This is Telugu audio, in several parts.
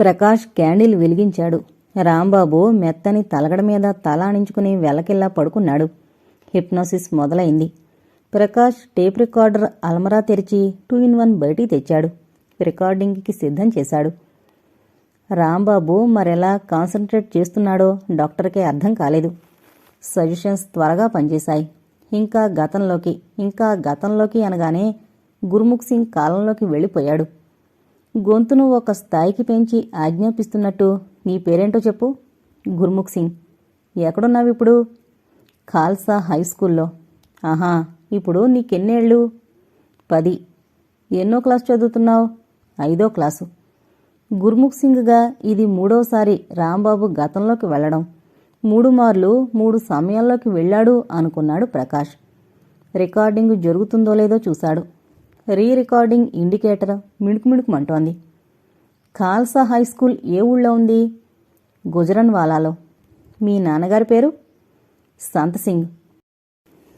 ప్రకాష్ క్యాండిల్ వెలిగించాడు. రాంబాబు మెత్తని తలగడ మీద తలానించుకుని వెలకిల్లా పడుకున్నాడు. హిప్నోసిస్ మొదలైంది. ప్రకాష్ టేప్ రికార్డర్ అల్మరా తెరిచి టూ ఇన్ వన్ బయటికి తెచ్చాడు. రికార్డింగ్కి సిద్ధం చేశాడు. రాంబాబు మరెలా కాన్సన్ట్రేట్ చేస్తున్నాడో డాక్టర్కే అర్థం కాలేదు. సజెషన్స్ త్వరగా పనిచేశాయి. ఇంకా గతంలోకి ఇంకా గతంలోకి అనగానే గుర్ముఖ్ సింగ్ కాలంలోకి వెళ్ళిపోయాడు. గొంతును ఒక స్థాయికి పెంచి ఆజ్ఞాపిస్తున్నట్టు నీ పేరేంటో చెప్పు. గుర్ముఖ్ సింగ్. ఎక్కడున్నావు ఇప్పుడు? ఖాల్సా హై స్కూల్లో. ఆహా ఇప్పుడు నీకెన్నేళ్ళు? పది. ఎన్నో క్లాస్ చదువుతున్నావు? ఐదో క్లాసు. గుర్ముఖ్ సింగ్గా ఇది మూడోసారి రాంబాబు గతంలోకి వెళ్ళడం. మూడు మార్లు మూడు సమయాల్లోకి వెళ్ళాడు అనుకున్నాడు ప్రకాష్. రికార్డింగ్ జరుగుతుందో లేదో చూశాడు. రీ రికార్డింగ్ ఇండికేటర్ మిణుకుమిణుకుమంటోంది ఖాల్సా హై స్కూల్ ఏ ఊళ్ళో ఉంది? గుజరన్ వాలాలో. మీ నాన్నగారి పేరు? సంత్ సింగ్.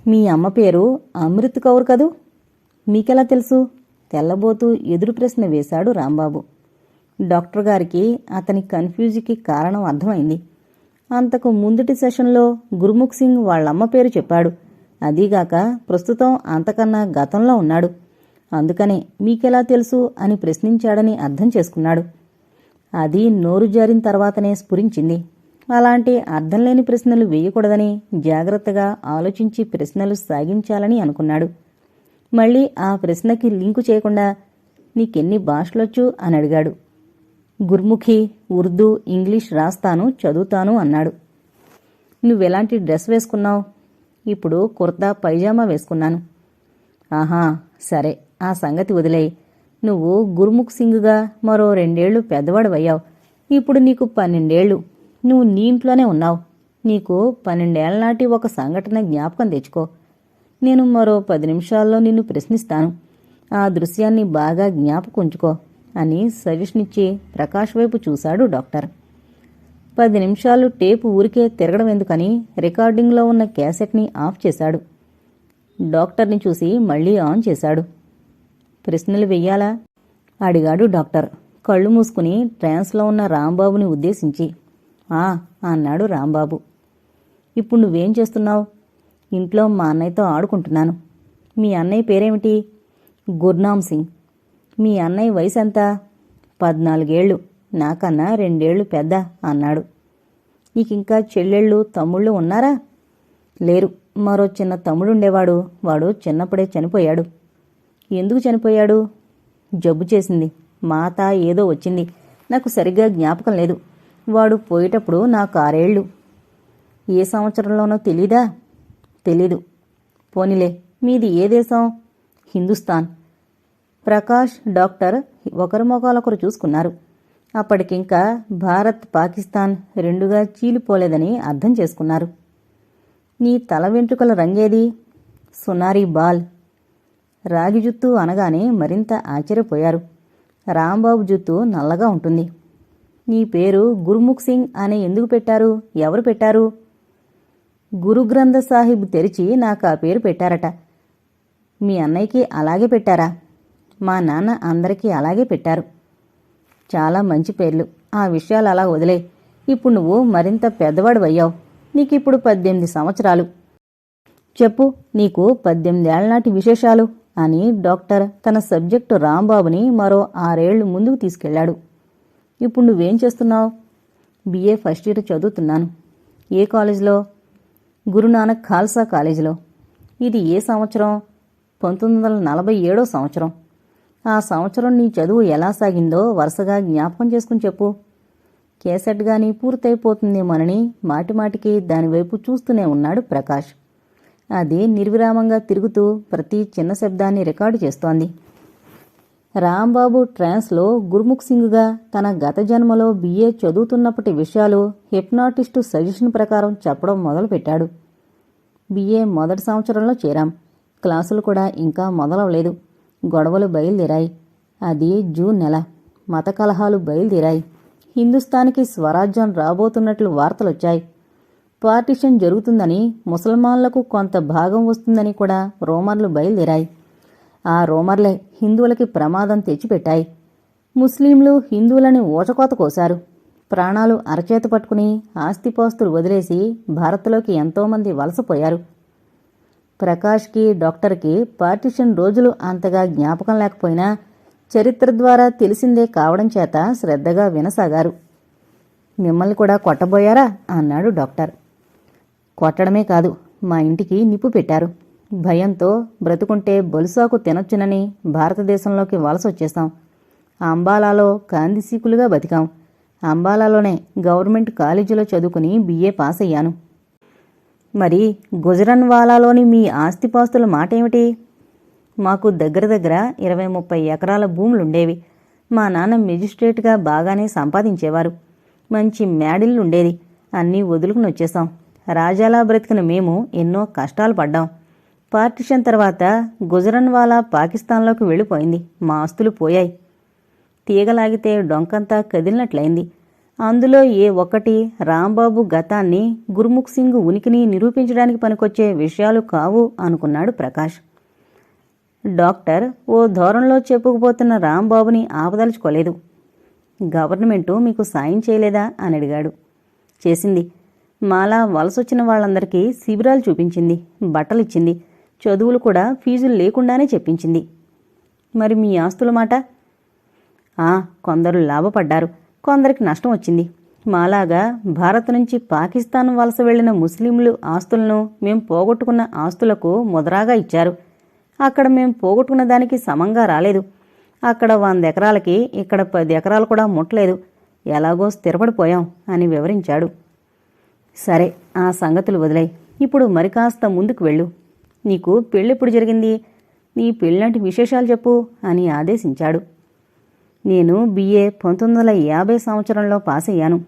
మీ అమ్మ పేరు అమృత్ కౌర్ కదూ? మీకెలా తెలుసు? తెల్లబోతూ ఎదురు ప్రశ్న వేశాడు రాంబాబు. డాక్టర్ గారికి అతని కన్ఫ్యూజ్కి కారణం అర్థమైంది. అంతకు ముందుటి సెషన్లో గురుముఖ్ సింగ్ వాళ్ళమ్మ పేరు చెప్పాడు. అదీగాక ప్రస్తుతం అంతకన్నా గతంలో ఉన్నాడు. అందుకనే మీకెలా తెలుసు అని ప్రశ్నించాడని అర్థం చేసుకున్నాడు. అది నోరు జారిన తర్వాతనే స్ఫురించింది. అలాంటి అర్థం లేని ప్రశ్నలు వేయకూడదని జాగ్రత్తగా ఆలోచించి ప్రశ్నలు సాగించాలని అనుకున్నాడు. మళ్ళీ ఆ ప్రశ్నకి లింకు చేయకుండా నీకెన్ని భాషలొచ్చు అని అడిగాడు. గుర్ముఖి ఉర్దూ ఇంగ్లీష్ రాస్తాను చదువుతాను అన్నాడు. నువ్వెలాంటి డ్రెస్ వేసుకున్నావు? ఇప్పుడు కుర్తా పైజామా వేసుకున్నాను. ఆహా సరే. ఆ సంగతి వదిలేయి. నువ్వు గుర్ముఖ్ సింగ్గా మరో రెండేళ్ళు పెద్దవాడవయ్యావు. ఇప్పుడు నీకు పన్నెండేళ్ళు. నువ్వు నీ ఇంట్లోనే ఉన్నావు. నీకు పన్నెండేళ్ళ నాటి ఒక సంఘటన జ్ఞాపకం తెచ్చుకో. నేను మరో పది నిమిషాల్లో నిన్ను ప్రశ్నిస్తాను. ఆ దృశ్యాన్ని బాగా జ్ఞాపకుంచుకో అని సజెషనిచ్చి ప్రకాష్ వైపు చూశాడు డాక్టర్. పది నిమిషాలు టేపు ఊరికే తిరగడం ఎందుకని రికార్డింగ్లో ఉన్న క్యాసెట్ని ఆఫ్ చేశాడు. డాక్టర్ని చూసి మళ్ళీ ఆన్ చేశాడు. ప్రశ్నలు వెయ్యాలా? అడిగాడు డాక్టర్. కళ్ళు మూసుకుని ట్రాన్స్లో ఉన్న రాంబాబుని ఉద్దేశించి. ఆ అన్నాడు రాంబాబు. ఇప్పుడు నువ్వేం చేస్తున్నావు? ఇంట్లో మా అన్నయ్యతో ఆడుకుంటున్నాను. మీ అన్నయ్య పేరేమిటి? గుర్నామ్ సింగ్. మీ అన్నయ్య వయసు ఎంత పద్నాలుగేళ్ళు. నాకన్నా రెండేళ్ళు పెద్ద అన్నాడు. నీకింకా చెల్లెళ్ళు తమ్ముళ్ళు ఉన్నారా? లేరు. మరో చిన్న తమ్ముడుండేవాడు. వాడు చిన్నప్పుడే చనిపోయాడు. ఎందుకు చనిపోయాడు? జబ్బు చేసింది. మాత ఏదో వచ్చింది. నాకు సరిగ్గా జ్ఞాపకం లేదు. వాడు పోయేటప్పుడు నాకు ఆరేళ్ళు ఏ సంవత్సరంలోనో తెలీదా? తెలీదు. పోనిలే మీది ఏ దేశం? హిందుస్థాన్. ప్రకాష్ డాక్టర్ ఒకరి మొఖాలొకరు చూసుకున్నారు. అప్పటికింకా భారత్ పాకిస్తాన్ రెండుగా చీలిపోలేదని అర్థం చేసుకున్నారు. నీ తల వెంట్రుకల రంగేది? సునారీ బాల్. రాగి జుత్తు అనగానే మరింత ఆశ్చర్యపోయారు. రాంబాబు జుత్తు నల్లగా ఉంటుంది. నీ పేరు గురుముఖ్ సింగ్ అని ఎందుకు పెట్టారు? ఎవరు పెట్టారు? గురుగ్రంథ సాహిబ్ తెరిచి నాకు ఆ పేరు పెట్టారట. మీ అన్నయ్యకి అలాగే పెట్టారా? మా నాన్న అందరికీ అలాగే పెట్టారు. చాలా మంచి పేర్లు. ఆ విషయాలు అలా వదిలే. ఇప్పుడు నువ్వు మరింత పెద్దవాడు అయ్యావు నీకిప్పుడు పద్దెనిమిది సంవత్సరాలు. చెప్పు నీకు పద్దెనిమిదేళ్ళ నాటి విశేషాలు? అని డాక్టర్ తన సబ్జెక్టు రాంబాబుని మరో ఆరేళ్ళు ముందుకు తీసుకెళ్ళాడు. ఇప్పుడు నువ్వేం చేస్తున్నావు? బిఏ ఫస్ట్ ఇయర్ చదువుతున్నాను. ఏ కాలేజీలో? గురునానక్ ఖాల్సా కాలేజీలో. ఇది ఏ సంవత్సరం? పంతొమ్మిది వందల నలభై ఏడో సంవత్సరం. ఆ సంవత్సరం నీ చదువు ఎలా సాగిందో వరుసగా జ్ఞాపకం చేసుకుని చెప్పు. కేసెట్ గాని పూర్తయిపోతుందేమోనని మాటిమాటికి దానివైపు చూస్తూనే ఉన్నాడు ప్రకాష్. అది నిర్విరామంగా తిరుగుతూ ప్రతి చిన్న శబ్దాన్ని రికార్డు చేస్తోంది. రాంబాబు ట్రాన్స్లో గుర్ముఖ్ సింగ్గా తన గత జన్మలో బిఏ చదువుతున్నప్పటి విషయాలు హిప్నాటిస్టు సజెషన్ ప్రకారం చెప్పడం మొదలుపెట్టాడు. బిఏ మొదటి సంవత్సరంలో చేరాం. క్లాసులు కూడా ఇంకా మొదలవలేదు. గొడవలు బయలుదేరాయి. అది జూన్ నెల మత కలహాలు బయలుదేరాయి. హిందుస్థాన్కి స్వరాజ్యం రాబోతున్నట్లు వార్తలొచ్చాయి. పార్టిషన్ జరుగుతుందని ముసల్మాన్లకు కొంత భాగం వస్తుందని కూడా రోమర్లు బయలుదేరాయి. ఆ రోమర్లే హిందువులకి ప్రమాదం తెచ్చిపెట్టాయి. ముస్లింలు హిందువులని ఊచకోత కోశారు. ప్రాణాలు అరచేత పట్టుకుని ఆస్తిపాస్తులు వదిలేసి భారత్లోకి ఎంతోమంది వలసపోయారు. ప్రకాష్కి డాక్టర్కి పార్టిషన్ రోజులు అంతగా జ్ఞాపకం లేకపోయినా చరిత్ర ద్వారా తెలిసిందే కావడం చేత శ్రద్ధగా వినసాగారు. మిమ్మల్ని కూడా కొట్టబోయారా? అన్నాడు డాక్టర్. కొట్టడమే కాదు మా ఇంటికి నిప్పు పెట్టారు. భయంతో బ్రతుకుంటే బొలుసాకు తినొచ్చునని భారతదేశంలోకి వలస వచ్చేసాం అంబాలాలో కాందిసీకులుగా బతికాం. అంబాలాలోనే గవర్నమెంట్ కాలేజీలో చదువుకుని బీఏ పాస్ అయ్యాను మరి గుజరన్వాలాలోని మీ ఆస్తిపాస్తుల మాట ఏమిటి మాకు దగ్గర దగ్గర ఇరవై ముప్పై ఎకరాల భూములుండేవి. మా నాన్న మెజిస్ట్రేట్గా బాగానే సంపాదించేవారు. మంచి మేడిల్లుండేది అన్నీ వదులుకుని వచ్చేసాం రాజాలా బ్రతికిన మేము ఎన్నో కష్టాలు పడ్డాం. పార్టిషన్ తర్వాత గుజరన్వాలా పాకిస్తాన్లోకి వెళ్ళిపోయింది. మా ఆస్తులు పోయాయి. తీగలాగితే డొంకంతా కదిలినట్లయింది. అందులో ఏ ఒక్కటి రాంబాబు గతాన్ని గురుముఖ్ సింగ్ ఉనికిని నిరూపించడానికి పనికొచ్చే విషయాలు కావు అనుకున్నాడు ప్రకాష్. డాక్టర్ ఓ ధోరణిలో చెప్పుకుపోతున్న రాంబాబుని ఆపదలుచుకోలేదు. గవర్నమెంటు మీకు సాయం చేయలేదా? అని అడిగాడు. చేసింది. మాలా వలసొచ్చిన వాళ్ళందరికీ శిబిరాలు చూపించింది బట్టలిచ్చింది చదువులు కూడా ఫీజులు లేకుండానే చెప్పించింది. మరి మీ ఆస్తుల మాట? ఆ కొందరు లాభపడ్డారు కొందరికి నష్టం వచ్చింది. మాలాగా భారత్ నుంచి పాకిస్తాన్ వలస వెళ్ళిన ముస్లింలు ఆస్తులను మేం పోగొట్టుకున్న ఆస్తులకు ముదరాగా ఇచ్చారు. అక్కడ మేం పోగొట్టుకున్న దానికి సమంగా రాలేదు. అక్కడ వంద ఎకరాలకి ఇక్కడ పది ఎకరాలు కూడా ముట్టలేదు. ఎలాగో స్థిరపడిపోయాం అని వివరించాడు. సరే ఆ సంగతులు వదిలాయి. ఇప్పుడు మరి కాస్త ముందుకు వెళ్ళు. నీకు పెళ్ళెప్పుడు జరిగింది? నీ పెళ్ళంటి విశేషాలు చెప్పు అని ఆదేశించాడు. నేను బిఏ పంతొమ్మిది వందల యాభై సంవత్సరంలో పాస్ అయ్యాను.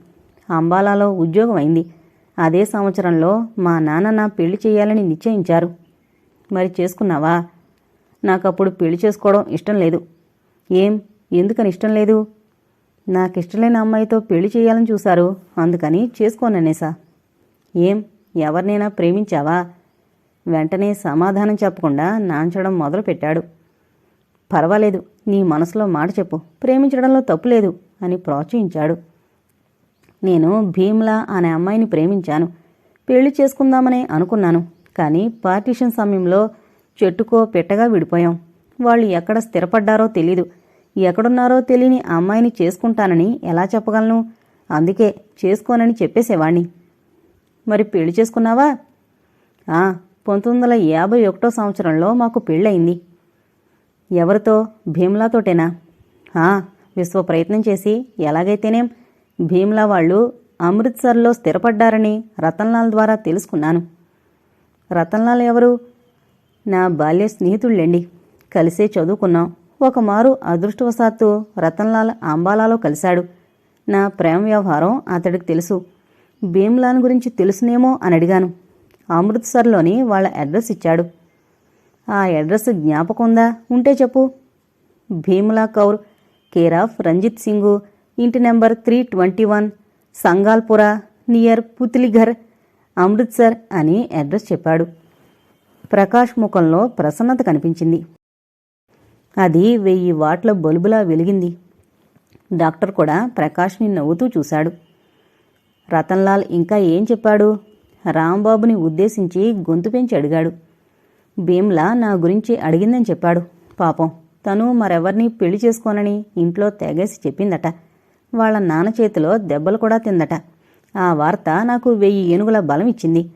అంబాలాలో ఉద్యోగం అయింది. అదే సంవత్సరంలో మా నాన్న నా పెళ్ళి చేయాలని నిశ్చయించారు. మరి చేసుకున్నావా? నాకప్పుడు పెళ్ళి చేసుకోవడం ఇష్టం లేదు. ఏం? ఎందుకని ఇష్టం లేదు? నాకిష్టలేని అమ్మాయితో పెళ్ళి చేయాలని చూశారు. అందుకని చేసుకోననేసా. ఏం? ఎవరినైనా ప్రేమించావా? వెంటనే సమాధానం చెప్పకుండా నాంచడం మొదలుపెట్టాడు. పర్వాలేదు నీ మనసులో మాట చెప్పు. ప్రేమించడంలో తప్పులేదు అని ప్రోత్సహించాడు. నేను భీమ్లా అనే అమ్మాయిని ప్రేమించాను. పెళ్ళి చేసుకుందామనే అనుకున్నాను. కానీ పార్టీషన్ సమయంలో చెట్టుకో పెట్టగా విడిపోయాం. వాళ్ళు ఎక్కడ స్థిరపడ్డారో తెలీదు. ఎక్కడున్నారో తెలియని ఆ అమ్మాయిని చేసుకుంటానని ఎలా చెప్పగలను? అందుకే చేసుకోనని చెప్పేసేవాణ్ణి. మరి పెళ్ళి చేసుకున్నావా? ఆ పంతొమ్మిది వందల యాభై ఒకటో సంవత్సరంలో మాకు పెళ్ళయింది. ఎవరితో? భీమ్లాతోటేనా? ఆ, విశ్వ ప్రయత్నం చేసి ఎలాగైతేనేం? భీమ్లా వాళ్ళు అమృత్సర్లో స్థిరపడ్డారని రతన్లాల్ ద్వారా తెలుసుకున్నాను. రతన్లాల్ ఎవరు? నా బాల్య స్నేహితుళ్ళండి. కలిసే చదువుకున్నాం. ఒకమారు అదృష్టవశాత్తు రతన్లాల్ అంబాలాలో కలిశాడు. నా ప్రేమ వ్యవహారం అతడికి తెలుసు. భీమ్లాన్ గురించి తెలుసునేమో అని అడిగాను. అమృత్సర్లోని వాళ్ళ అడ్రస్ ఇచ్చాడు. ఆ అడ్రస్ జ్ఞాపకం ఉందా ఉంటే చెప్పు. భీమ్లా కౌర్ కేర్ ఆఫ్ రంజిత్ సింగు ఇంటి number three twenty one Sangalpura near Putlighar Amritsar అని అడ్రస్ చెప్పాడు. ప్రకాష్ ముఖంలో ప్రసన్నత కనిపించింది. అది వెయ్యి వాట్ల బల్బులా వెలిగింది. డాక్టర్ కూడా ప్రకాష్ని నవ్వుతూ చూశాడు. రతన్లాల్ ఇంకా ఏం చెప్పాడు? రాంబాబుని ఉద్దేశించి గొంతు పెంచి అడిగాడు. భీమ్లా నా గురించి అడిగిందని చెప్పాడు. పాపం తను మరెవరిని పెళ్ళి చేసుకోనని ఇంట్లో తెగేసి చెప్పిందట. వాళ్ళ నాన్న చేతిలో దెబ్బలు కూడా తిందట. ఆ వార్త నాకు వెయ్యి ఏనుగుల బలం ఇచ్చింది.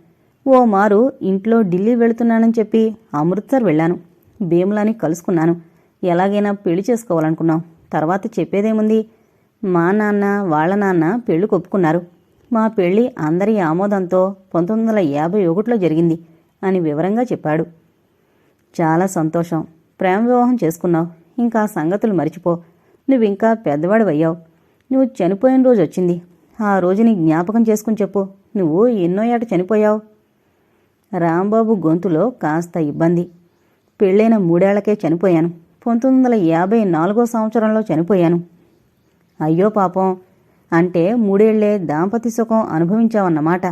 ఓ మారు ఇంట్లో ఢిల్లీ వెళుతున్నానని చెప్పి అమృత్సర్ వెళ్ళాను. భీమ్లాని కలుసుకున్నాను. ఎలాగైనా పెళ్ళి చేసుకోవాలనుకున్నాం. తర్వాత చెప్పేదేముంది? మా నాన్న వాళ్ళ నాన్న పెళ్ళి కొప్పుకున్నారు. మా పెళ్ళి అందరి ఆమోదంతో పంతొమ్మిది వందల యాభై ఒకటిలో జరిగింది అని వివరంగా చెప్పాడు. చాలా సంతోషం. ప్రేమ వివాహం చేసుకున్నావు. ఇంకా సంగతులు మరిచిపో. నువ్వింకా పెద్దవాడివయ్యావు. నువ్వు చనిపోయిన రోజు వచ్చింది. ఆ రోజుని జ్ఞాపకం చేసుకుని చెప్పు. నువ్వు ఎన్నో ఏట చనిపోయావు. రాంబాబు గొంతులో కాస్త ఇబ్బంది. పెళ్ళైన మూడేళ్ళకే చనిపోయాను. పంతొమ్మిది వందల యాభై నాలుగో సంవత్సరంలో చనిపోయాను. అయ్యో పాపం. అంటే మూడేళ్ళే దాంపత్య సుఖం అనుభవించామన్నమాట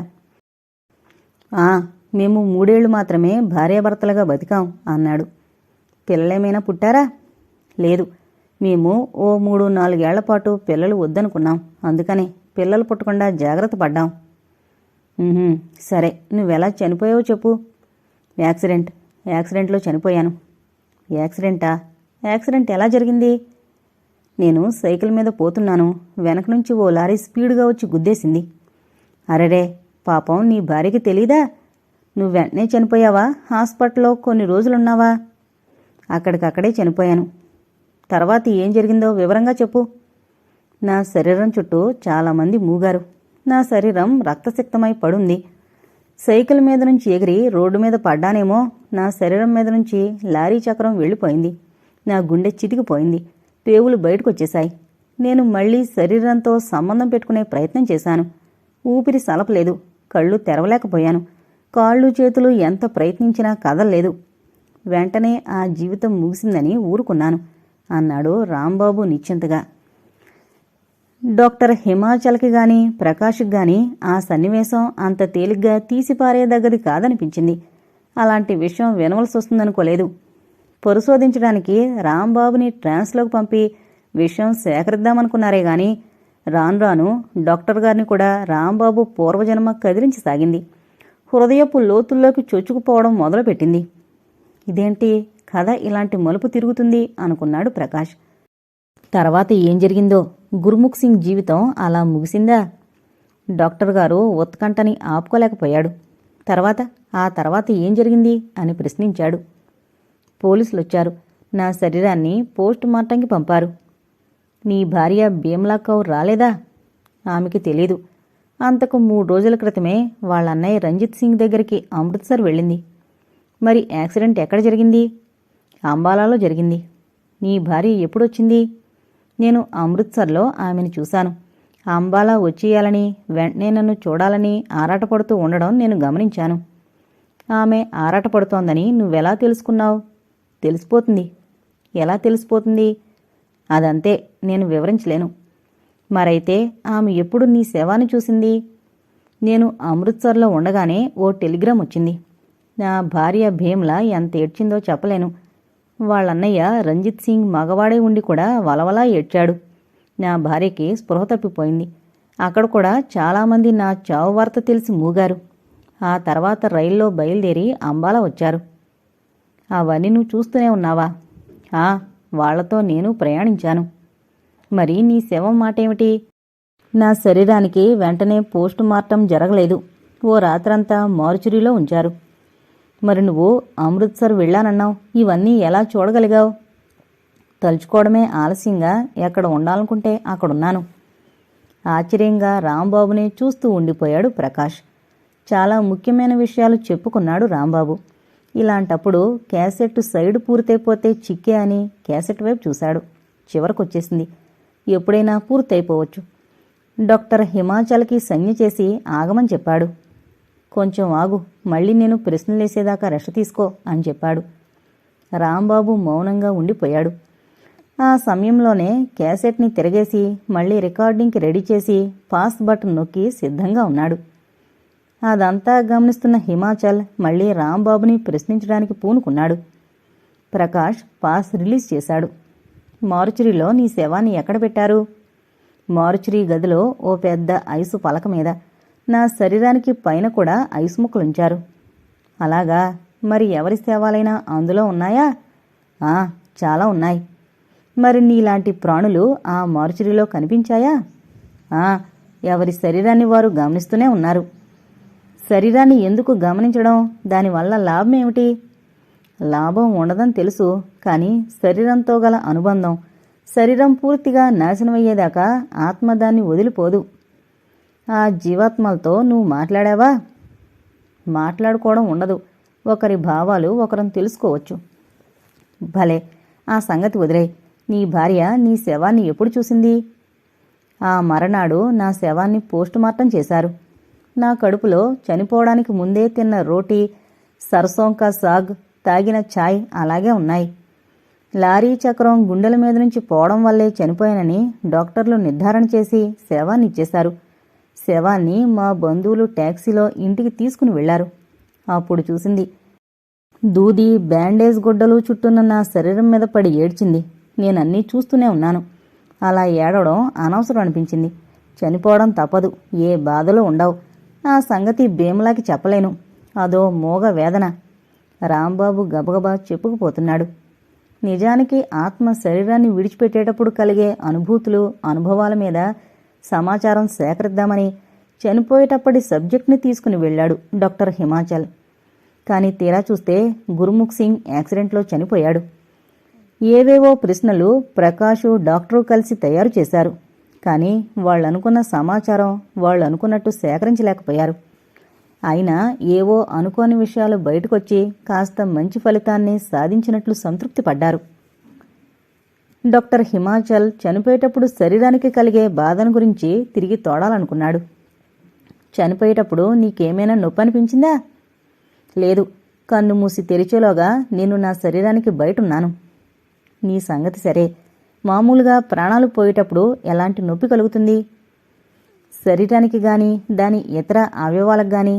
ఆ మేము మూడేళ్ళు మాత్రమే భార్యాభర్తలుగా బతికాం అన్నాడు. పిల్లలేమైనా పుట్టారా? లేదు. మేము ఓ మూడు నాలుగేళ్ళ పాటు పిల్లలు వద్దనుకున్నాం. అందుకని పిల్లలు పుట్టకుండా జాగ్రత్త పడ్డాం. సరే. నువ్వెలా చనిపోయావో చెప్పు. యాక్సిడెంట్. యాక్సిడెంట్లో చనిపోయాను. యాక్సిడెంటా? యాక్సిడెంట్ ఎలా జరిగింది? నేను సైకిల్ మీద పోతున్నాను. వెనక నుంచి ఓ లారీ స్పీడ్గా వచ్చి గుద్దేసింది. అరెరే పాపం నీ భార్యకి తెలీదా? నువ్వు వెంటనే చనిపోయావా? హాస్పిటల్లో కొన్ని రోజులున్నావా? అక్కడికక్కడే చనిపోయాను. తర్వాత ఏం జరిగిందో వివరంగా చెప్పు. నా శరీరం చుట్టూ చాలామంది మూగారు. నా శరీరం రక్తసిక్తమై పడుంది. సైకిల్ మీద నుంచి ఎగిరి రోడ్డు మీద పడ్డానేమో నా శరీరం మీద నుంచి లారీ చక్రం వెళ్ళిపోయింది. నా గుండె చితికిపోయింది. పేవులు బయటకొచ్చేశాయి. నేను మళ్ళీ శరీరంతో సంబంధం పెట్టుకునే ప్రయత్నం చేశాను. ఊపిరి సలపలేదు. కళ్ళు తెరవలేకపోయాను. కాళ్ళు చేతులు ఎంత ప్రయత్నించినా కదలలేదు. వెంటనే ఆ జీవితం ముగిసిందని ఊరుకున్నాను అన్నాడు రాంబాబు నిశ్చింతగా. డాక్టర్ హిమాచల్కి గాని ప్రకాష్కి గాని ఆ సన్నివేశం అంత తేలిగ్గా తీసిపారేదగ్గది కాదనిపించింది. అలాంటి విషయం వినవలసి వస్తుందనుకోలేదు పరిశోధించడానికి రాంబాబుని ట్రాన్స్లోకి పంపి విషయం సేకరిద్దామనుకున్నారే గాని రాను రాను డాక్టర్ గారిని కూడా రాంబాబు పూర్వజన్మ కదిలించసాగింది హృదయపు లోతుల్లోకి చొచ్చుకుపోవడం మొదలుపెట్టింది. ఇదేంటి? కథ ఇలాంటి మలుపు తిరుగుతుంది అనుకున్నాడు ప్రకాష్. తర్వాత ఏం జరిగిందో గుర్ముఖ్ సింగ్ జీవితం అలా ముగిసిందా? డాక్టర్ గారు ఉత్కంఠని ఆపుకోలేకపోయాడు. తర్వాత ఆ తర్వాత ఏం జరిగింది అని ప్రశ్నించాడు. పోలీసులు వచ్చారు నా శరీరాన్ని పోస్ట్ మార్టంకి పంపారు. నీ భార్య భీమ్లా రాలేదా? ఆమెకి తెలీదు. అంతకు మూడు రోజుల క్రితమే వాళ్ళ అన్నయ్య రంజిత్ సింగ్ దగ్గరికి అమృత్సర్ వెళ్ళింది. మరి యాక్సిడెంట్ ఎక్కడ జరిగింది? అంబాలాలో జరిగింది. నీ భార్య ఎప్పుడొచ్చింది? నేను అమృత్సర్లో ఆమెను చూశాను. అంబాలా వచ్చేయాలని వెంటనే నన్ను చూడాలని ఆరాటపడుతూ ఉండడం నేను గమనించాను. ఆమె ఆరాటపడుతోందని నువ్వెలా తెలుసుకున్నావు? తెలిసిపోతుంది. ఎలా తెలిసిపోతుంది? అదంతే నేను వివరించలేను. మరైతే ఆమె ఎప్పుడు నీ శవాన్ని చూసింది? నేను అమృత్సర్లో ఉండగానే ఓ టెలిగ్రామ్ వచ్చింది. నా భార్య భీమ్లా ఎంత ఏడ్చిందో చెప్పలేను. వాళ్ళన్నయ్య రంజిత్ సింగ్ మగవాడే ఉండి కూడా వలవలా ఏడ్చాడు. నా భార్యకి స్పృహ తప్పిపోయింది. అక్కడ కూడా చాలామంది నా చావు వార్త తెలిసి మూగారు. ఆ తర్వాత రైల్లో బయలుదేరి అంబాలా వచ్చారు. అవన్నీ నువ్వు చూస్తూనే ఉన్నావా? ఆ వాళ్ళతో నేను ప్రయాణించాను. మరి నీ శవం మాటేమిటి? నా శరీరానికి వెంటనే పోస్ట్ మార్టం జరగలేదు. ఓ రాత్రంతా మార్చురీలో ఉంచారు. మరి నువ్వు అమృత్సర్ వెళ్ళానన్నావు. ఇవన్నీ ఎలా చూడగలిగావు? తలుచుకోవడమే ఆలస్యంగా ఎక్కడ ఉండాలనుకుంటే అక్కడున్నాను. ఆశ్చర్యంగా రాంబాబుని చూస్తూ ఉండిపోయాడు ప్రకాష్. చాలా ముఖ్యమైన విషయాలు చెప్పుకున్నాడు రాంబాబు. ఇలాంటప్పుడు క్యాసెట్ సైడ్ పూర్తయిపోతే చిక్కే అని క్యాసెట్ వైపు చూశాడు. చివరకొచ్చేసింది. ఎప్పుడైనా పూర్తయిపోవచ్చు. డాక్టర్ హిమాచల్కి సంజ్ఞ చేసి ఆగమని చెప్పాడు. కొంచెం ఆగు మళ్ళీ నేను ప్రశ్నలేసేదాకా రెస్ట్ తీసుకో అని చెప్పాడు. రాంబాబు మౌనంగా ఉండిపోయాడు. ఆ సమయంలోనే క్యాసెట్ని తిరగేసి మళ్ళీ రికార్డింగ్కి రెడీ చేసి పాస్ బటన్ నొక్కి సిద్ధంగా ఉన్నాడు. అదంతా గమనిస్తున్న హిమాచల్ మళ్ళీ రాంబాబుని ప్రశ్నించడానికి పూనుకున్నాడు. ప్రకాష్ పాస్ రిలీజ్ చేశాడు. మారుచురీలో నీ శవాన్ని ఎక్కడ పెట్టారు? మారుచురీ గదిలో ఓ పెద్ద ఐసు పలక మీద నా శరీరానికి పైన కూడా ఐసు ముక్కలుంచారు. అలాగా? మరి ఎవరి శవాలైనా అందులో ఉన్నాయా? ఆ చాలా ఉన్నాయి. మరి నీలాంటి ప్రాణులు ఆ మార్చురీలో కనిపించాయా? ఆ ఎవరి శరీరాన్ని వారు గమనిస్తూనే ఉన్నారు. శరీరాన్ని ఎందుకు గమనించడం? దానివల్ల లాభం ఏమిటి లాభం ఉండదని తెలుసు కానీ శరీరంతో గల అనుబంధం శరీరం పూర్తిగా నాశనమయ్యేదాకా ఆత్మ దాన్ని వదిలిపోదు. ఆ జీవాత్మలతో నువ్వు మాట్లాడావా? మాట్లాడుకోవడం ఉండదు. ఒకరి భావాలు ఒకరిని తెలుసుకోవచ్చు. భలే ఆ సంగతి వదిలే. నీ భార్య నీ శవాన్ని ఎప్పుడు చూసింది? ఆ మరనాడు నా శవాన్ని పోస్టుమార్టం చేశారు. నా కడుపులో చనిపోవడానికి ముందే తిన్న రోటీ సరసోంకా సాగ్ తాగిన ఛాయ్ అలాగే ఉన్నాయి. లారీ చక్రం గుండెల మీద నుంచి పోవడం వల్లే చనిపోయానని డాక్టర్లు నిర్ధారణ చేసి శవాన్ని ఇచ్చేశారు. శవాన్ని మా బంధువులు ట్యాక్సీలో ఇంటికి తీసుకుని వెళ్ళారు. అప్పుడు చూసింది దూది బ్యాండేజ్ గుడ్డలు చుట్టూన్న నా శరీరం మీద పడి ఏడ్చింది. నేనన్నీ చూస్తూనే ఉన్నాను. అలా ఏడవడం అనవసరం అనిపించింది. చనిపోవడం తప్పదు. ఏ బాధలు ఉండవు. ఆ సంగతి భీమలాకి చెప్పలేను. అదో మోగ వేదన. రాంబాబు గబగబా చెప్పుకుపోతున్నాడు. నిజానికి ఆత్మ శరీరాన్ని విడిచిపెట్టేటప్పుడు కలిగే అనుభూతులు అనుభవాల మీద సమాచారం సేకరిద్దామని చనిపోయేటప్పటి సబ్జెక్ట్ని తీసుకుని వెళ్ళాడు డాక్టర్ హిమాచల్. కానీ తీరా చూస్తే గురుముఖ్ సింగ్ యాక్సిడెంట్లో చనిపోయాడు. ఏవేవో ప్రశ్నలు ప్రకాషు డాక్టరు కలిసి తయారు చేశారు. కానీ వాళ్ళనుకున్న సమాచారం వాళ్ళనుకున్నట్టు సేకరించలేకపోయారు. అయినా ఏవో అనుకోని విషయాలు బయటకొచ్చి కాస్త మంచి ఫలితాన్ని సాధించినట్లు సంతృప్తి పడ్డారు డాక్టర్ హిమాచల్ చనిపోయేటప్పుడు శరీరానికి కలిగే బాధను గురించి తిరిగి తోడాలనుకున్నాడు. చనిపోయేటప్పుడు నీకేమైనా నొప్పి అనిపించిందా లేదు. కన్ను మూసి తెరిచేలోగా నేను నా శరీరానికి బయటున్నాను. నీ సంగతి సరే. మామూలుగా ప్రాణాలు పోయేటప్పుడు ఎలాంటి నొప్పి కలుగుతుంది? శరీరానికి గాని దాని ఇతర అవయవాలకు గాని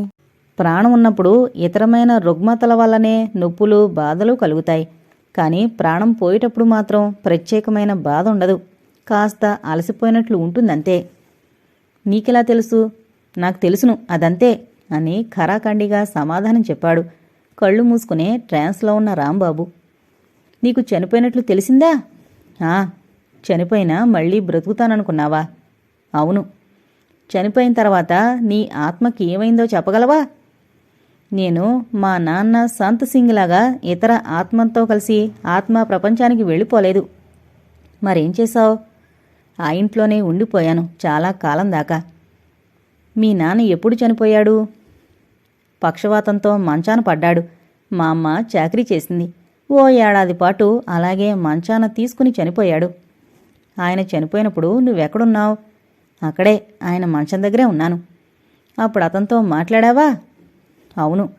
ప్రాణం ఉన్నప్పుడు ఇతరమైన రుగ్మతల వల్లనే నొప్పులు బాధలు కలుగుతాయి. కానీ ప్రాణం పోయేటప్పుడు మాత్రం ప్రత్యేకమైన బాధ ఉండదు. కాస్త అలసిపోయినట్లు ఉంటుందంతే. నీకెలా తెలుసు? నాకు తెలుసును అదంతే అని ఖరాఖండిగా సమాధానం చెప్పాడు. కళ్ళు మూసుకునే ట్రాన్స్లో ఉన్న రాంబాబు. నీకు చనిపోయినట్లు తెలిసిందా? చనిపోయినా మళ్ళీ బ్రతుకుతాననుకున్నావా? అవును. చనిపోయిన తర్వాత నీ ఆత్మకి ఏమైందో చెప్పగలవా? నేను మా నాన్న సంత్ సింగ్ లాగా ఇతర ఆత్మతో కలిసి ఆత్మ ప్రపంచానికి వెళ్ళిపోలేదు. మరేం చేశావు? ఆ ఇంట్లోనే ఉండిపోయాను చాలా కాలం దాకా. మీ నాన్న ఎప్పుడు చనిపోయాడు? పక్షవాతంతో మంచాన పడ్డాడు. మా అమ్మ చాకరీ చేసింది. ఓ ఏడాది పాటు అలాగే మంచాన తీసుకుని చనిపోయాడు. ఆయన చనిపోయినప్పుడు నువ్వెక్కడున్నావు? అక్కడే ఆయన మంచం దగ్గరే ఉన్నాను. అప్పుడు అతనితో మాట్లాడావా? అవును.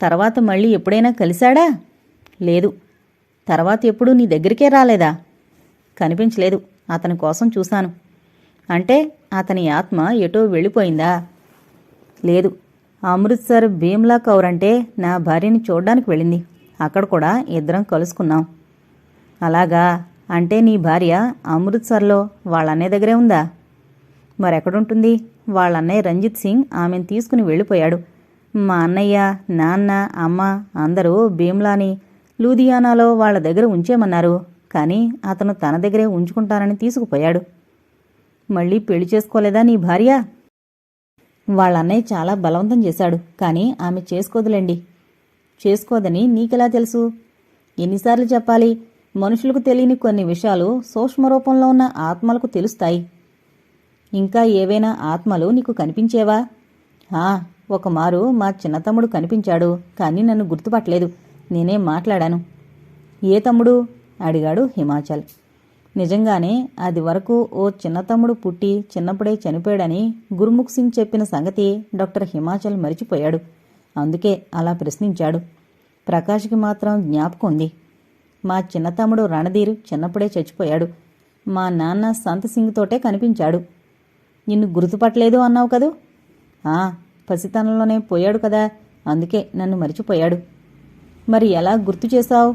తర్వాత మళ్ళీ ఎప్పుడైనా కలిశాడా? లేదు. తర్వాత ఎప్పుడు నీ దగ్గరికే రాలేదా? కనిపించలేదు. అతని కోసం చూశాను. అంటే అతని ఆత్మ ఎటో వెళ్ళిపోయిందా? లేదు. అమృత్సర్ భీమ్లా కౌర్ అంటే నా భార్యని చూడ్డానికి వెళ్ళింది. అక్కడ కూడా ఇద్దరం కలుసుకున్నాం. అలాగా? అంటే నీ భార్య అమృత్సర్లో వాళ్ళన్నయ్య దగ్గరే ఉందా? మరెక్కడుంటుంది? వాళ్ళన్నయ్య రంజిత్ సింగ్ ఆమెను తీసుకుని వెళ్ళిపోయాడు. మా అన్నయ్య నాన్న అమ్మ అందరూ భీమ్లాని లూధియానాలో వాళ్ళ దగ్గర ఉంచేమన్నారు. కానీ అతను తన దగ్గరే ఉంచుకుంటానని తీసుకుపోయాడు. మళ్ళీ పెళ్ళి చేసుకోలేదా నీ భార్య? వాళ్ళన్నయ్య చాలా బలవంతం చేశాడు. కానీ ఆమె చేసుకోదులేండి. చేసుకోదని నీకెలా తెలుసు? ఎన్నిసార్లు చెప్పాలి? మనుషులకు తెలియని కొన్ని విషయాలు సూక్ష్మ రూపంలో ఉన్న ఆత్మలకు తెలుస్తాయి. ఇంకా ఏవైనా ఆత్మలు నీకు కనిపించేవా? ఆ ఒకమారు మా చిన్నతమ్ముడు కనిపించాడు కానీ నన్ను గుర్తుపట్టలేదు. నేనే మాట్లాడాను. ఏ తమ్ముడు? అడిగాడు హిమాచల్. నిజంగానే అది వరకు ఓ చిన్నతమ్ముడు పుట్టి చిన్నప్పుడే చనిపోయాడని గురుముఖ్ సింగ్ చెప్పిన సంగతి డాక్టర్ హిమాచల్ మరిచిపోయాడు. అందుకే అలా ప్రశ్నించాడు. ప్రకాష్కి మాత్రం జ్ఞాపకం ఉంది. మా చిన్నతమ్ముడు రణధీర్ చిన్నప్పుడే చచ్చిపోయాడు. మా నాన్న సంత సింగ్ తోటే కనిపించాడు. నిన్ను గుర్తుపట్టలేదు అన్నావు కదూ? ఆ పసితనంలోనే పోయాడు కదా. అందుకే నన్ను మరిచిపోయాడు. మరి ఎలా గుర్తు చేశావు?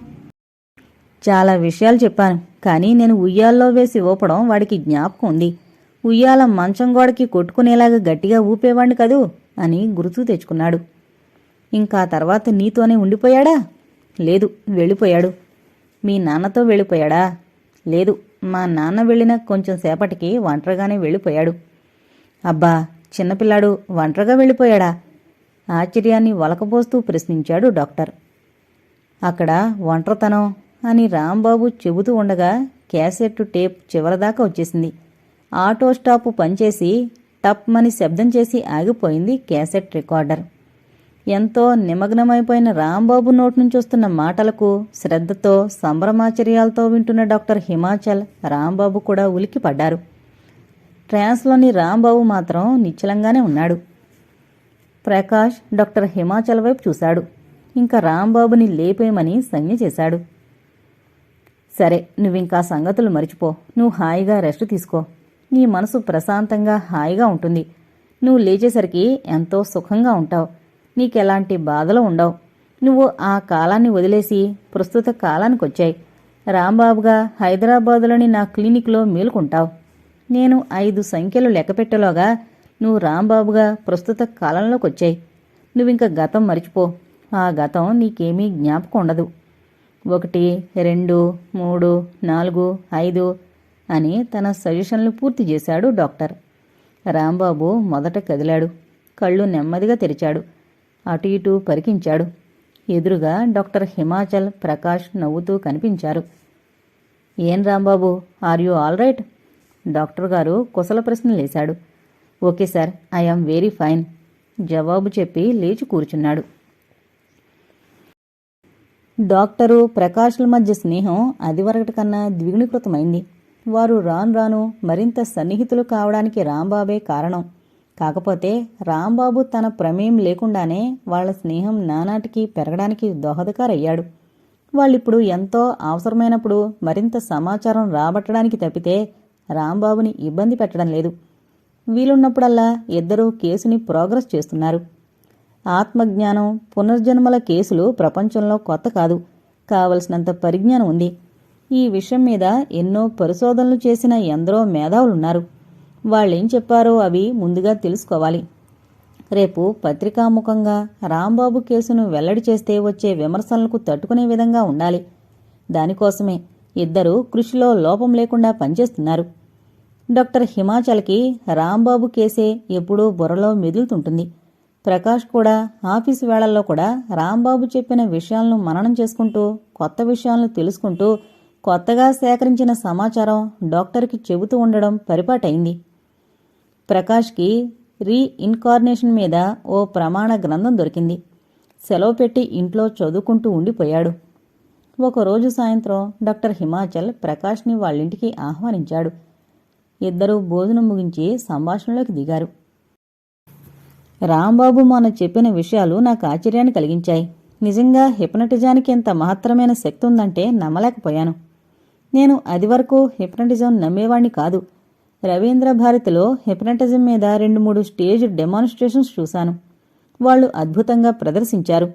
చాలా విషయాలు చెప్పాను. కానీ నేను ఉయ్యాల్లో వేసి ఊపడం వాడికి జ్ఞాపకం ఉంది. ఉయ్యాల మంచం గోడకి కొట్టుకునేలాగా గట్టిగా ఊపేవాణ్ణి కదూ అని గుర్తు తెచ్చుకున్నాడు. ఇంకా తర్వాత నీతోనే ఉండిపోయాడా? లేదు వెళ్ళిపోయాడు. మీ నాన్నతో వెళ్ళిపోయాడా? లేదు మా నాన్న వెళ్ళిన కొంచెం సేపటికి ఒంటరిగానే వెళ్ళిపోయాడు. అబ్బా చిన్నపిల్లాడు ఒంటరిగా వెళ్ళిపోయాడా? ఆశ్చర్యాన్ని వలకపోస్తూ ప్రశ్నించాడు డాక్టర్. అక్కడ ఒంటరితనం అని రాంబాబు చెబుతూ ఉండగా క్యాసెట్ టేప్ చివరిదాకా వచ్చేసింది. ఆటో స్టాప్ పనిచేసి టప్మని శబ్దం చేసి ఆగిపోయింది క్యాసెట్ రికార్డర్. ఎంతో నిమగ్నమైపోయిన రాంబాబు నోటి నుంచి వస్తున్న మాటలకు శ్రద్ధతో సంభ్రమాచర్యాలతో వింటున్న డాక్టర్ హిమాచల్ రాంబాబు కూడా ఉలికి పడ్డారు. ట్రాన్స్లోని రాంబాబు మాత్రం నిశ్చలంగానే ఉన్నాడు. ప్రకాష్ డాక్టర్ హిమాచల్ వైపు చూశాడు. ఇంకా రాంబాబుని లేపేయమని సంజ్ఞ చేశాడు. సరే నువ్వింకా సంగతులు మరిచిపో. నువ్వు హాయిగా రెస్ట్ తీసుకో. నీ మనసు ప్రశాంతంగా హాయిగా ఉంటుంది. నువ్వు లేచేసరికి ఎంతో సుఖంగా ఉంటావు. నీకెలాంటి బాధలు ఉండవు. నువ్వు ఆ కాలాన్ని వదిలేసి ప్రస్తుత కాలానికి వచ్చాయి రాంబాబుగా హైదరాబాదులోని నా క్లినిక్లో మేలుకుంటావు. నేను ఐదు సంఖ్యలు లెక్కపెట్టలోగా నువ్వు రాంబాబుగా ప్రస్తుత కాలంలోకి వచ్చాయి నువ్వింక గతం మరిచిపో. ఆ గతం నీకేమీ జ్ఞాపకం ఉండదు. ఒకటి రెండు మూడు నాలుగు ఐదు అని తన సజెషన్లు పూర్తి చేశాడు డాక్టర్. రాంబాబు మొదట కదిలాడు. కళ్ళు నెమ్మదిగా తెరిచాడు. అటు ఇటు పరికించాడు. ఎదురుగా డాక్టర్ హిమాచల్ ప్రకాష్ నవ్వుతూ కనిపించారు. ఏం Rambabu are you all right? Doctor గారు కుశల ప్రశ్నలేశాడు okay sir I'm very fine జవాబు చెప్పి లేచి కూర్చున్నాడు. డాక్టరు ప్రకాష్ల మధ్య స్నేహం అదివరకటి కన్నా ద్విగుణీకృతమైంది. వారు రాను రాను మరింత సన్నిహితులు కావడానికి రాంబాబే కారణం. కాకపోతే రాంబాబు తన ప్రమేయం లేకుండానే వాళ్ళ స్నేహం నానాటికి పెరగడానికి దోహదకారయ్యాడు. వాళ్ళిప్పుడు ఎంతో అవసరమైనప్పుడు మరింత సమాచారం రాబట్టడానికి తప్పితే రాంబాబుని ఇబ్బంది పెట్టడం లేదు. వీలున్నప్పుడల్లా ఇద్దరూ కేసుని ప్రోగ్రెస్ చేస్తున్నారు. ఆత్మజ్ఞానం పునర్జన్మల కేసులు ప్రపంచంలో కొత్త కాదు. కావలసినంత పరిజ్ఞానం ఉంది. ఈ విషయం మీద ఎన్నో పరిశోధనలు చేసిన ఎందరో మేధావులున్నారు. వాళ్ళేం చెప్పారో అవి ముందుగా తెలుసుకోవాలి. రేపు పత్రికాముఖంగా రాంబాబు కేసును వెల్లడి చేస్తే వచ్చే విమర్శలకు తట్టుకునే విధంగా ఉండాలి. దానికోసమే ఇద్దరూ కృషిలో లోపం లేకుండా పనిచేస్తున్నారు. డాక్టర్ హిమాచల్కి రాంబాబు కేసే ఎప్పుడూ బుర్రలో మెదులుతుంటుంది ప్రకాష్ కూడా ఆఫీసు వేళల్లో కూడా రాంబాబు చెప్పిన విషయాలను మననం చేసుకుంటూ కొత్త విషయాలను తెలుసుకుంటూ కొత్తగా సేకరించిన సమాచారం డాక్టర్కి చెబుతూ ఉండడం పరిపాటైంది. ప్రకాష్కి రీఇన్కార్నేషన్ మీద ఓ ప్రమాణ గ్రంథం దొరికింది. సెలవు పెట్టి ఇంట్లో చదువుకుంటూ ఉండిపోయాడు. ఒకరోజు సాయంత్రం డాక్టర్ హిమాచల్ ప్రకాష్ని వాళ్ళింటికి ఆహ్వానించాడు. ఇద్దరూ భోజనం ముగించి సంభాషణలోకి దిగారు. రాంబాబు మొన్న చెప్పిన విషయాలు నాకు ఆశ్చర్యాన్ని కలిగించాయి. నిజంగా హిప్నటిజానికి ఎంత మహత్తరమైన శక్తి ఉందంటే నమ్మలేకపోయాను. నేను అది వరకు హిప్నటిజం నమ్మేవాణ్ణి కాదు. రవీంద్ర భారతిలో హిప్నటిజం మీద రెండు మూడు స్టేజ్ డెమాన్స్ట్రేషన్స్ చూశాను. వాళ్ళు అద్భుతంగా ప్రదర్శించారు.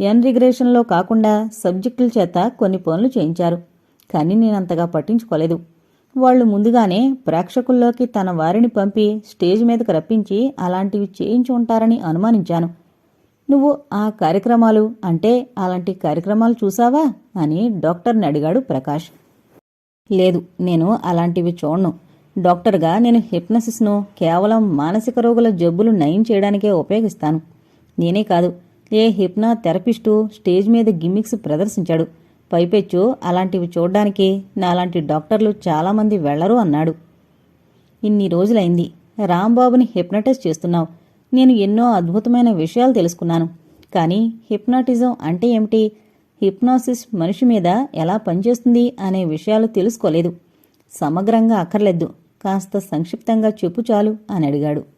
ఎన్ రిగ్రేషన్లో కాకుండా సబ్జెక్టుల చేత కొన్ని పనులు చేయించారు. కానీ నేనంతగా పట్టించుకోలేదు. వాళ్ళు ముందుగానే ప్రేక్షకుల్లోకి తన వారిని పంపి స్టేజ్ మీదకు రప్పించి అలాంటివి చేయించి ఉంటారని అనుమానించాను. నువ్వు ఆ కార్యక్రమాలు అంటే అలాంటి కార్యక్రమాలు చూసావా అని డాక్టర్ని అడిగాడు ప్రకాష్. లేదు నేను అలాంటివి చూడను. డాక్టర్గా నేను హిప్నసిస్ను కేవలం మానసిక రోగుల జబ్బులు నయం చేయడానికే ఉపయోగిస్తాను. నేనే కాదు ఏ హిప్నా థెరపిస్టు స్టేజ్ మీద గిమ్మిక్స్ ప్రదర్శించాడు. పైపెచ్చు అలాంటివి చూడ్డానికి నాలాంటి డాక్టర్లు చాలామంది వెళ్ళరు అన్నాడు. ఇన్ని రోజులైంది. రాంబాబుని హిప్నటైజ్ చేస్తున్నావు. నేను ఎన్నో అద్భుతమైన విషయాలు తెలుసుకున్నాను. కానీ హిప్నాటిజం అంటే ఏమిటి? హిప్నాసిస్ మనిషి మీద ఎలా పనిచేస్తుంది అనే విషయాలు తెలుసుకోలేదు. సమగ్రంగా అక్కర్లేదు. కాస్త సంక్షిప్తంగా చెప్పు చాలు అని అడిగాడు.